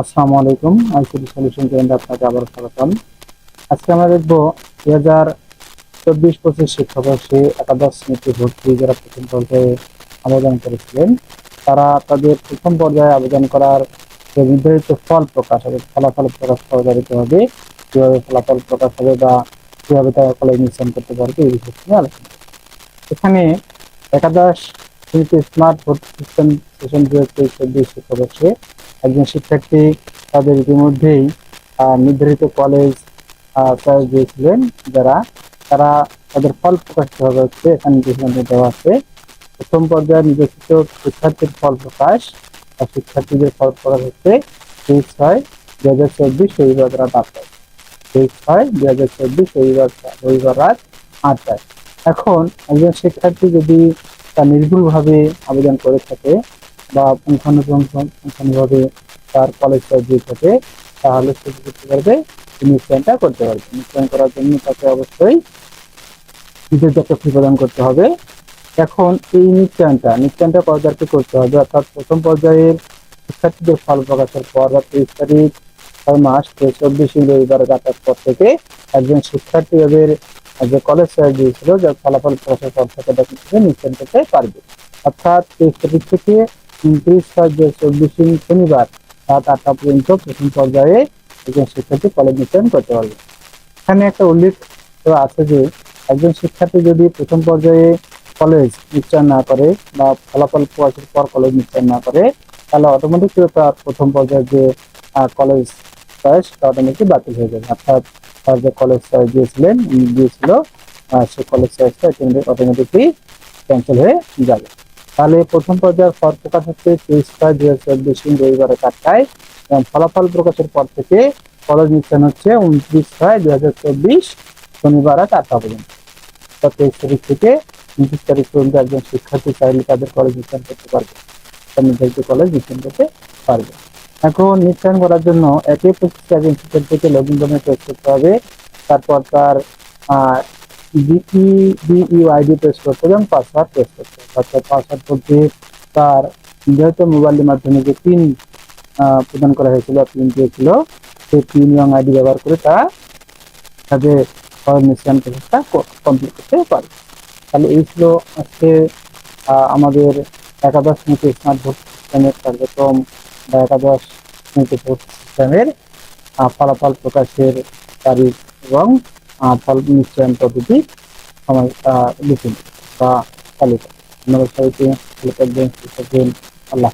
আসসালামু আলাইকুম ICT solution কেন্দ্রে আপনাকে আবার স্বাগতম আজকে আমরা দেখব দুই হাজার চব্বিশ পঁচিশ শিক্ষাবর্ষে একাদশ শ্রেণীতে ভর্তি যারা প্রথম পর্যায়ে আবেদন করেছিলেন, তারা তাদের প্রথম পর্যায়ে আবেদন করার যে নির্ধারিত ফল প্রকাশ হবে, ফলাফল প্রকাশ করা দিতে হবে, কীভাবে ফলাফল প্রকাশ হবে বা কীভাবে তারা কলেজ মিশ্রণ করতে পারবে এই বিষয়ে আলোচনা। এখানে একাদশ শ্রেণীতে স্মার্ট ভর্তি সিস্টেম সেশন দুই হাজার চব্বিশ শিক্ষাবর্ষে একজন শিক্ষার্থী তাদের ইতিমধ্যেই নির্ধারিত কলেজ চয়েস দিয়েছিলেন যারা, তারা তাদের ফল প্রকাশিত হবে হচ্ছে, এখানে দেওয়া আছে। প্রথম পর্যায়ে নির্দেশিত শিক্ষার্থীর ফল প্রকাশ, আর শিক্ষার্থীদের ফল প্রকাশ হচ্ছে তেইশ ছয় দু হাজার চব্বিশ রবিবার রাত আটটায়। তেইশ ছয় দু হাজার চব্বিশ রবিবার রবিবার রাত আটটায়। এখন একজন শিক্ষার্থী যদি তার নির্ভুলভাবে আবেদন করে থাকে বা পুঙ্খানুপুঙ্খানুভাবে তার কলেজ দিয়ে থাকে, তাহলে সে করতে পারবে? নিশ্চয়টা করতে পারবে। নিশ্চয়ন করার জন্য তাকে অবশ্যই একটা ফি প্রদান করতে হবে। এখন এই নিশ্চয়নটা নিশ্চয়নটা পর্যায়কে করতে হবে? অর্থাৎ প্রথম পর্যায়ের শিক্ষার্থীদের ফল প্রকাশের পর বা তেইশ তারিখ, ছয় মাস, চব্বিশ রবিবার যাতায়াত পর থেকে একজন শিক্ষার্থী তাদের যে কলেজ দিয়েছিল যার ফলাফল প্রকাশের পর থেকে দেখে নিশ্চয়ন করতে পারবে। অর্থাৎ তেইশ তারিখ থেকে উনত্রিশ ছয় হাজার চব্বিশ শনিবার রাত আটটা পর্যন্ত প্রথম পর্যায়ে একজন শিক্ষার্থী কলেজ নিশ্চয়ন করতে পারবে। এখানে একটা উল্লেখ আছে যে, একজন শিক্ষার্থী যদি প্রথম পর্যায়ে কলেজ নিশ্চয় না করে বা ফলাফল প্রকাশের পর কলেজ নিশ্চয় না করে, তাহলে অটোমেটিক তার প্রথম পর্যায়ে যে কলেজ চয়েস সেটা অটোমেটিক বাতিল হয়ে যাবে। অর্থাৎ তার যে কলেজ চয়েস দিয়েছিলেন দিয়েছিল সেই কলেজ চয়েসটা অটোমেটিকলি ক্যান্সেল হয়ে যাবে। তাহলে প্রথম পর্যায়ের ফল প্রকাশ হচ্ছে তেইশ ছয় দুই হাজার চব্বিশ রবিবারে চারটায়, এবং ফলাফল প্রকাশের পর থেকে কলেজ নিশ্চয় হচ্ছে উনত্রিশ ছয় দুই হাজার চব্বিশ শনিবার আটটা পর্যন্ত। তেইশ তারিখ থেকে উনত্রিশ তারিখ পর্যন্ত একজন শিক্ষার্থী চাইলে তাদের কলেজ নিশ্চয় করতে পারবে। নির্ধারিত কলেজ নিশ্চয় করতে পারবে। এখন নিশ্চয়ন করার জন্য একই প্রসেসে শিক্ষার্থীকে লগ ইন করে প্রেস করতে হবে, তারপর তার বিই বিইউ আইডি প্রেস করতে হবে এবং পাসওয়ার্ড প্রেস করতে হবে। অর্থাৎ পাসওয়ার্ড বলতে তার যেহেতু মোবাইলের মাধ্যমে যে পিন প্রদান করা হয়েছিল পিন দিয়েছিল, সেই পিন এবং আইডি ব্যবহার করে তারা তাদের নিশ্চয়ন প্রসেসটা কমপ্লিট করতে পারে। তাহলে এই ছিল আজকে আমাদের একাদশ শ্রেণীতে স্মার্ট ভোট সিস্টেমের কার্যক্রম। একাদশ সিস্টেমের ফলাফল প্রকাশের তারিখ এবং ফল নিশ্চয়ন পদ্ধতি সময় লিখুন বা তালিকা আল্লাহ।